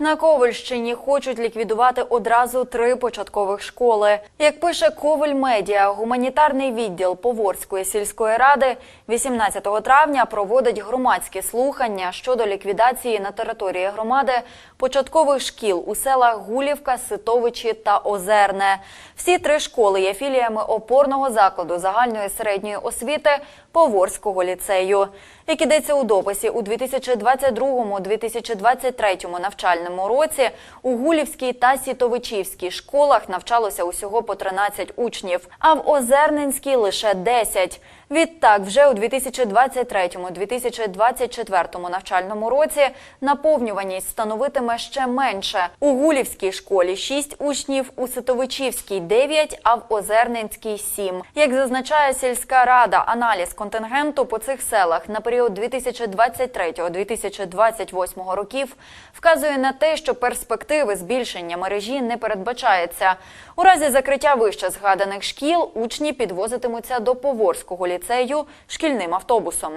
На Ковальщині хочуть ліквідувати одразу три початкових школи. Як пише Коваль Медіа, гуманітарний відділ Поворської сільської ради 18 травня проводить громадські слухання щодо ліквідації на території громади початкових шкіл у селах Гулівка, Ситовичі та Озерне. Всі три школи є філіями опорного закладу загальної середньої освіти Поворського ліцею. Як ідеться у дописі, у 2022-2023 навчальному році у Гулівській та Сітовичівській школах навчалося усього по 13 учнів, а в Озерненській лише 10. Відтак, вже у 2023-2024 навчальному році наповнюваність становитиме ще менше. У Гулівській школі 6 учнів, у Ситовичівській 9, а в Озерненській 7. Як зазначає сільська рада, аналіз контингенту по цих селах на період 2023-2028 років вказує на те, що перспективи збільшення мережі не передбачається. У разі закриття вище згаданих шкіл учні підвозитимуться до Поворського ліцею шкільним автобусом.